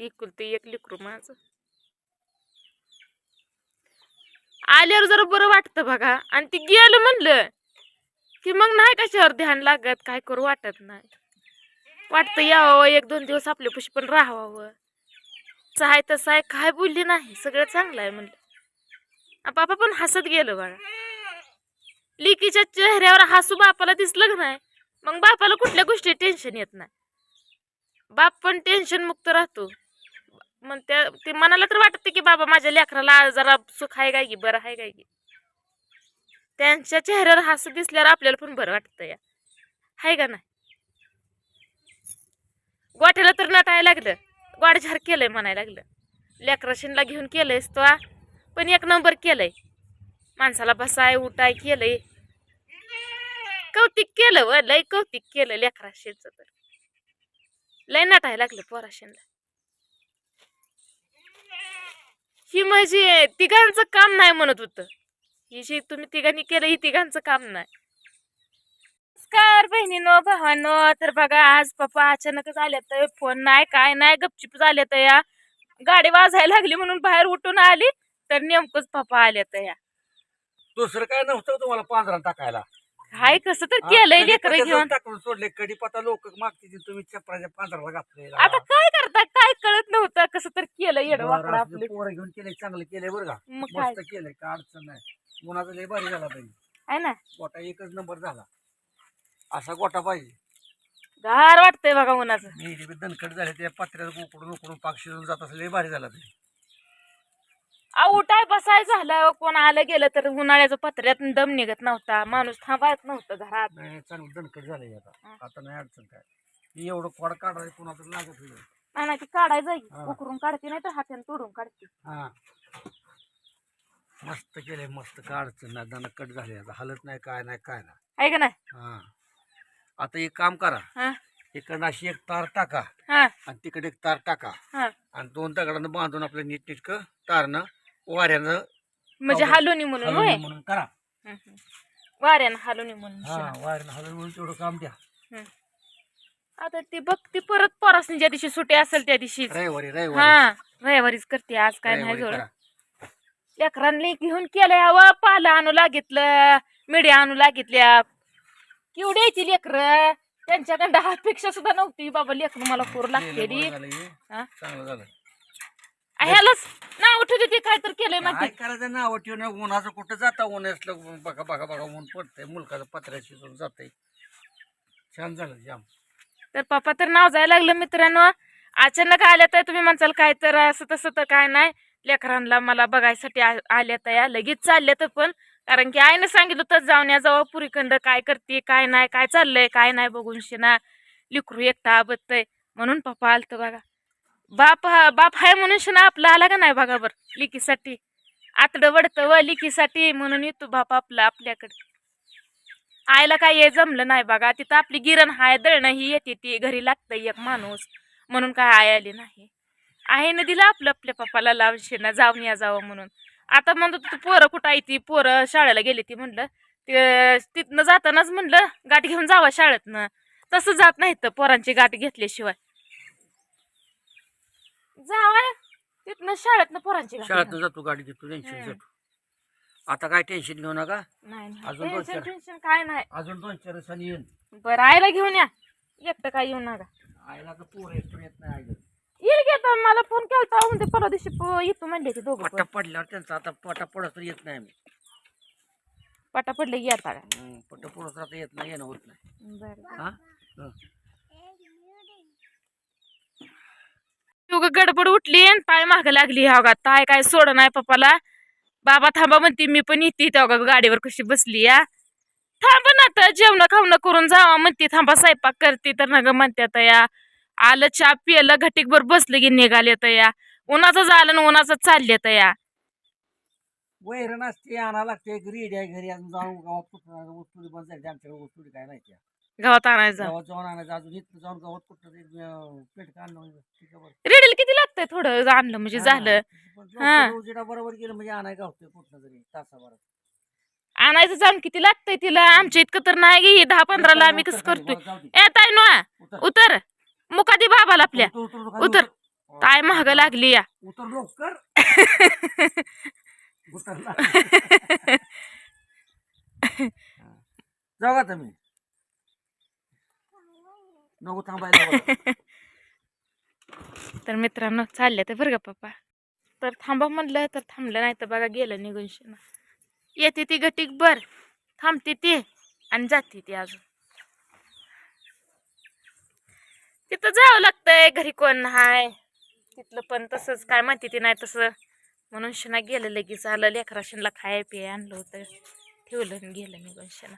एकुलते एक लिकरू माझं. आल्यावर जरा बरं वाटतं बघा. आणि ती गेलं म्हणलं की मग नाही कशावर ध्यान लागत? काय करू वाटत नाही. वाटतं यावं एक दोन दिवस आपल्या पुशी पण राहावं. असं आहे तसं आहे काय बोलली नाही. सगळं चांगलं आहे म्हणलं. बापा पण हसत गेलो बघा. लिकीच्या चेहऱ्यावर हसू बापाला दिसलं नाही मग बापाला कुठल्या गोष्टी टेन्शन येत नाही. बाप पण टेन्शन मुक्त राहतो. मग त्या ते मनाला तर वाटतं की बाबा माझ्या लेकराला जरा सुख आहे काय की बरं आहे काय की. त्यांच्या चेहऱ्यावर हास दिसल्यावर आपल्याला पण बरं वाटतं या. आहे का नाही? गोठ्याला तर नटायला लागलं. गोडझार केलंय म्हणायला लागलं. लेकराशीनला घेऊन केलंयस तो पण एक नंबर केलंय. माणसाला बसाय उठाय केलंय. कौतिक केलं व लय कौतिक केलं लेकराशीचं तर. लय नटायला लागलं पोराशीनला ही म्हणजे तिघांचं काम नाही म्हणत होतं. ही जी तुम्ही तिघांनी केलं ही तिघांचं काम नाही. नमस्कार बहिणीनो भावानो तर बघा आज पप्पा अचानकच आले तर फोन नाही काय नाही गपचिप झाले तर या. गाडी वाजायला लागली म्हणून बाहेर उठून आली तर नेमकंच पप्पा आले तर या. दुसरं काय नव्हतं तुम्हाला पांढरा टाकायला? हाय कसं तर केलंय लेकर घेऊन. टाकून सोडले कडीपत्ता लोक मागतील तुम्ही चपराच्या पांढरा घातले आता काय करता? काय कळत नव्हतं कसं तर केलं येड वाकडं आपलं. पोरं घेऊन केले चांगलं केलंय बरं का. मग काय? मस्त केलंय काय अडचण नाही. उन्हाचा लय भारी झाला पाहिजे आहे ना. गोटा एकच नंबर झाला. असा गोटा पाहिजे. गार वाटतंय बघा उन्हाचं. मी दणकट झाले त्या पत्र्यात उकडून उकडून पाक शिजून जात असं लय भारी झाला आ उठाय बसाय झालं कोण आलं गेलं तर उन्हाळ्याचं पत्र्यात दम निघत नव्हता माणूस थांबायच नव्हतं घरात. नाही नाही, चांगलं दणकट झालंय आता. हा. आता नाही अडचण काय. एवढं खोड काढायला कोणाचं लागत होईल नाही नाही ती काढायचं हा. उकरून काढते नाही तर हाताने तोडून काढते. हा. मस्त केलंय मस्त काय अडचण नाही. दणकट झाले आता. हलत नाही काय नाही काय नाही. आहे का नाही? हा. आता एक काम करा. हा. इकडं अशी एक तार टाका हा. आणि तिकडे एक तार टाका. हा. आणि दोन दगडानं बांधून आपलं नीटनीटकं तारनं वाऱ्यानं म्हणजे हालुनी म्हणून होय म्हणून करा. वाऱ्यानं हालुनी म्हणून हा. वाऱ्यानं हलवून म्हणून तेवढं काम द्या. आता ती बघ ती परत पोरासनी ज्या दिवशी सुट्टी असेल त्या दिवशीच रविवारी रविवारी हा रविवारीच करते आज काय नाही रविवारी जोड करा. लेकरांनी घेऊन केलंय हवं पालं आणू लागितलं मिड्या आणू लागितल्या केवढी यायची लेकर त्यांच्याकडं अपेक्षा सुद्धा नव्हती बाबा लेकर मला कोर गेलं लागतेली बरं झालं हे. हा? चांगलं झालं ह्यालाच ना उठू दे काय तर केलंय काय माहिती करायचं नाव ठेवून उन्हाचं कुठं जाता? ऊन असलं बघा बघा बघा ऊन पडतंय. मुलकाचं पत्र्या शिजून जातंय. छान झालं जाम. तर पप्पा तर नाव जायला लागलं मित्रांनो. अचानक आल्या तर तुम्ही म्हणसाल काय तर असं तसं तर काय नाही. लेकरांना मला बघायसाठी आ- आल्या तर या लगेच चालल्या तर पण. कारण की आईनं सांगितलं तर जाऊन या जावा पुरीखंड. काय करते काय नाही काय चाललंय काय नाही बघून शिना. लिकरू एकटा आबतय म्हणून पप्पा आलतं बघा. बाप हा- बाप हाय म्हणून शिना आपला आला का नाही बघा बरं लिकीसाठी. आतडं वडतं व लिकीसाठी म्हणून येतो बाप आपला आपल्याकडे. आईला काय जमलं नाही बघा तिथं आपली गिरण हाय दळणं ही येते ती घरी लागतं एक माणूस. म्हणून काय आई आली नाही. आहे ना दिलं आपलं आपल्या पप्पाला लावून ना जाऊन या जावं म्हणून. आता म्हणतो तू पोरं कुठं आहे ती? पोरं शाळेला गेली ती म्हणलं. ते तिथनं जातानाच म्हणलं गाठ घेऊन जावा शाळेतनं. तसं जात नाही तर पोरांची गाठ घेतल्याशिवाय. जावा तिथनं शाळेतनं पोरांची गाठ शाळेत घेऊन. जातो गाडी घेतो टेन्शन हम्म. जातो आता काय टेन्शन घेऊ नका. नाही नाही. अजून दोन टेन्शन चार. टेन्शन काय नाही. अजून दोन चार दिवसांनी येईन. बरं आईला घेऊन या. एकटं काय येऊ नका? आईला तर पोर येत येत नाही येईल की आता मला फोन केलता म्हणजे परवा दिवशी प- येतो म्हणले ते दोघं पट्टा पण. पडल्यावर त्यांचा आता पटा पडत तर येत नाही आम्ही. पटा पडले की आता काय हम्म, पट्टा पडत तर आता येत नाही येणं होत नाही. बरं. हा? हं. उग गडबड उठली आणि ताय माग लागली हा गा ताय काय सोड नाही पप्पाला. बाबा थांबा म्हणते मी पण येते त्या गाडीवर कशी बसली या. थांबा ना आता जेवण खावणं करून जावा म्हणते थांबा स्वयंपाक करते तर नग म्हणते आता या. आलं चहा पियलं घटीकभर बसलं की निघाले तर या. उन्हाचं झालं ना उन्हाचं चालले तर या. वैरण असते आणा लागते घरी अजून जाऊन गावात कुठं बंद झाली आमच्याकडे काय नाही त्या. गावात आणायचं. गावात जाऊन आणायचं. अजून इथं जाऊन गावात कुठं तरी अं, पेट. रेडीला किती लागतंय थोडं आणलं म्हणजे हा, झालं. पण हा. लवकर उजेडा बरोबर गेलं म्हणजे आणाय गावतोय कुठं तरी तासाभरात. आणायचं जाऊन किती लागतंय तिला? आमच्या इतकं तर नाही गे. दहा पंधराला आम्ही कसं करतोय? ए ताई नो उतर. उतर. मुकादी बाबाला आपल्या. उतर. आय महाग लागली या. उतर लवकर. उतरला. जाऊ का तुम्ही? नको थांबायला तर मित्रांनो चालले तर बरं का पप्पा? तर थांबा म्हणलं तर थांबलं नाही तर बघा गेलं निघून शेणा येते ती गटीक बर. थांबते ती आणि जाते ती अजून. तिथं जावं लागतंय घरी कोण नाही तिथलं पण तसंच काय माहिती ती नाही तसं. म्हणून शेणा गेलं लगेच आलं लेकरा शेणला खाय पिय आणलं होतं. ठेवलं आणि गेलं निघून शेणा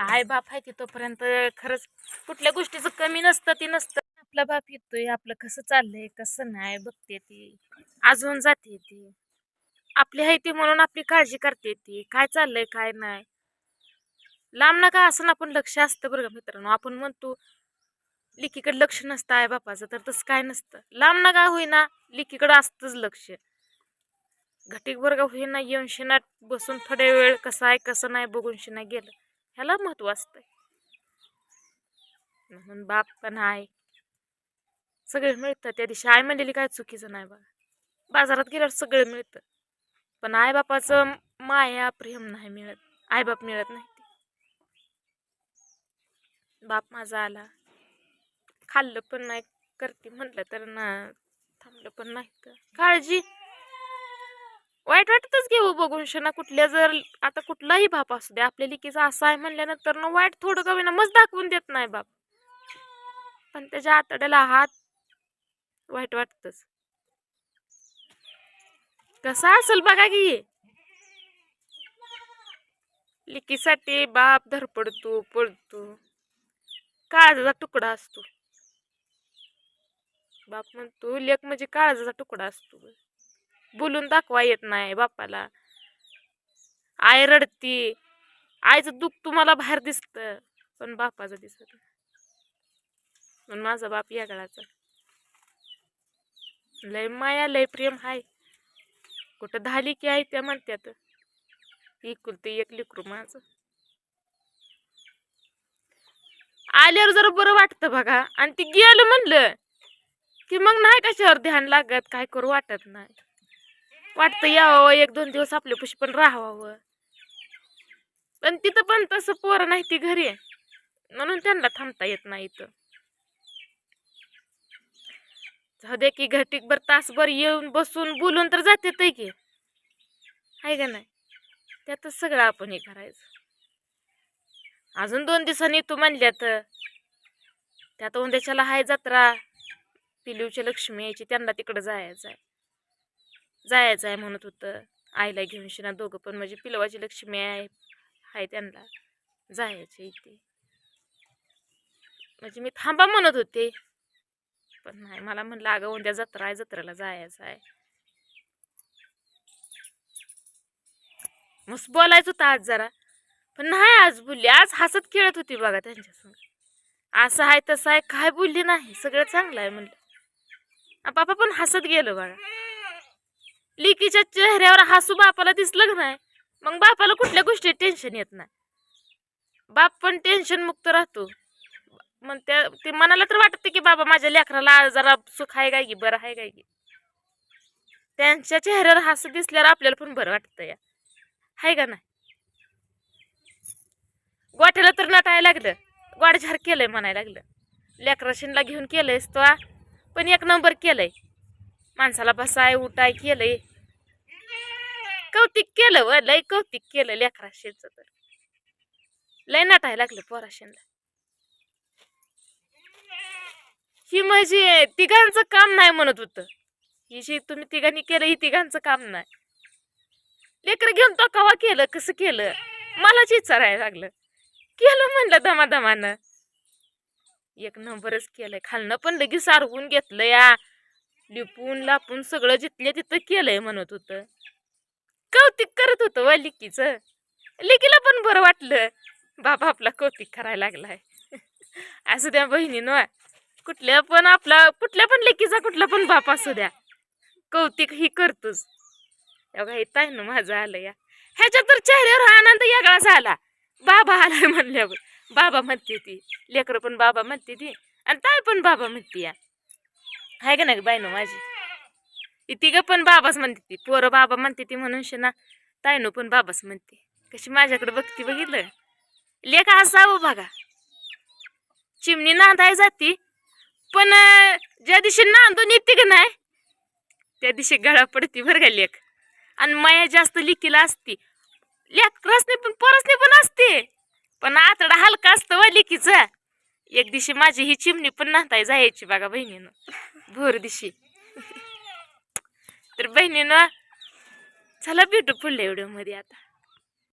आय बाप आहे ती तोपर्यंत खरंच कुठल्या गोष्टीचं कमी नसतं ती नसतं. आपला बाप येतोय आपलं कसं चाललंय कसं नाही बघते ती. अजून जाते ती. आपली आहे ती म्हणून आपली काळजी करते ती. काय चाललंय काय नाही. लांब ना का असं आपण लक्ष असतं बरं का मित्रांनो. आपण म्हणतो लिकीकडे लक्ष नसतं आई बापाचं तर तसं काय नसतं. लांब ना का होईना लिकीकडं असतंच लक्ष. घटीक बरं होईना येऊन शिना बसून थोड्या वेळ कसं आहे कसं नाही बघून शिना गेलं. ह्याला महत्त्व असतंय. म्हणून बाप पण आहे. सगळे मिळतं. त्या दिवशी आई म्हणलेली काय चुकीचं नाही बघा बाजारात गेल्यावर सगळं मिळतं. पण आई बापाचं माया प्रेम नाही मिळत. आई बाप मिळत नाही बाप माझा आला. खाल्लं पण नाही करते म्हटलं तर ना थांबलं पण नाही. तर काळजी वाईट वाटतच घेऊ हो बघून शना कुठल्या जर आता कुठलाही बाप असू दे आपल्या लिकीचा असा आहे म्हणल्यानंतर ना वाईट थोडं का ना मस्त दाखवून देत नाही बाप. पण त्याच्या आतड्याला हात वाईट वाटतच. कसा असेल बघा की. लिकीसाठी बाप धरपडतो पडतो काळजाचा तुकडा असतो. बाप म्हणतो लेख म्हणजे काळजाचा तुकडा असतो. बोलून दाखवा येत नाही बापाला आई रडती. आईचं दुःख तुम्हाला बाहेर दिसतं. पण बापाचं दिसत पण माझा बाप वेगळाचा लय माया लय प्रेम हाय. कुठं धाली की आहे त्या म्हणत्यात. एकुलते एक लिकरू माझं. आल्यावर जरा बरं वाटतं बघा. आणि ती गेलं म्हणलं की मग नाही कशावर ध्यान लागत? काय करू वाटत नाही. वाटतं यावं एक दोन दिवस आपल्या पशी पण राहावं. पण तिथं पण तसं पोरं नाही ती घरी. आहे. म्हणून त्यांना थांबता येत नाही इथं. जाऊ दे की घटीकभर तासभर येऊन बसून बोलून तर जाते ते की. आहे का नाही? त्यातच सगळं आपण हे करायचं. अजून दोन दिवसांनी तू म्हणल्यात त्यात उद्याच्याला हाय जत्रा. पिलीवची लक्ष्मी यायची त्यांना तिकडं जायचं आहे जायचं आहे म्हणत होतं. आईला घेऊन शिना दोघं पण म्हणजे पिलवाची लक्ष्मी आहे आहे त्यांना. जायचे इथे. म्हणजे मी थांबा म्हणत होते. पण नाही मला म्हणलं अगं उद्या जत्रा आहे जत्रेला जायचं आहे. मस्त बोलायचं होतं आज जरा. पण नाही आज बोलली. आज हसत खेळत होती बघा त्यांच्यासंग असं आहे तसं आहे काय बोलली नाही. सगळं चांगलं आहे म्हणलं. पापा पण हसत गेलो बघा. लिकीच्या चेहऱ्यावर हसू बापाला दिसलं नाही? मग बापाला कुठल्या गोष्टी टेन्शन येत नाही. बाप पण टेन्शन मुक्त राहतो. मग त्या ते मनाला तर वाटतं की बाबा माझ्या लेकराला जरा सुख आहे काय की बरं आहे काय की. त्यांच्या चेहऱ्यावर हसू दिसल्यावर आपल्याला पण बरं वाटतं या. हाय का नाही? गोठ्याला तर नटायला लागलं. गोडझार केलंय म्हणायला लागलं. लेकरा शिनला घेऊन केलंयस तो पण एक नंबर केलंय. माणसाला बसाय उठाय केलंय. कौतिक केलं व लय कौतिक केलं लेकरा शेच तर. लय नाटाय लागलं पोराशेला ही म्हणजे तिघांचं काम नाही म्हणत होतं. ही जी तुम्ही तिघांनी केलं ही तिघांचं काम नाही. लेकरं घेऊन तो कवा केलं कसं केलं? मलाच विचारायला लागलं. केलं म्हणलं दमादमानं एक नंबरच केलंय. खालनं पण लगेच सारवून घेतलं या. लिपून लापून सगळं जिथल्या तिथं केलंय म्हणत होतं. कौतिक करत होतं वा लिकीचं. लिकीला पण बरं वाटलं. बाबा आपला कौतिक करायला लागलाय. असू द्या बहिणीनं कुठल्या पण आपला कुठल्या पण लेकीचा कुठला पण बाप असू द्या. कौतिक ही करतोच. एवढा हे ताईनं माझं आलं या. ह्याच्या तर चेहऱ्यावर आनंद वेगळा झाला बाबा आलाय म्हणल्यावर. बाबा म्हणते ती. लेकरं पण बाबा म्हणते ती. आणि ताई पण बाबा म्हणते या. आहे का नाही बायनो माझी? तिघं पण बाबाच म्हणते ती. पोरं बाबा म्हणते ती म्हणून ना तायनो पण बाबाच म्हणते. कशी माझ्याकडे बघती बघितलं? लेख असावं बघा. चिमणी नांदाय जाती पण ज्या दिवशी नांदून येते का नाही त्या दिवशी गळा पडती बरं का लेख आणि माया जास्त लिकीला असती. लेकरसने पण परसने पण असते. पण आतडा हलका असतं वा लिकीचा एक दिवशी माझी ही चिमणी पण नांदाय जायची बघा बहिणीनं. भोर दिवशी. तर बहिणीनं चला भेटू पुढल्या व्हिडिओमध्ये आता.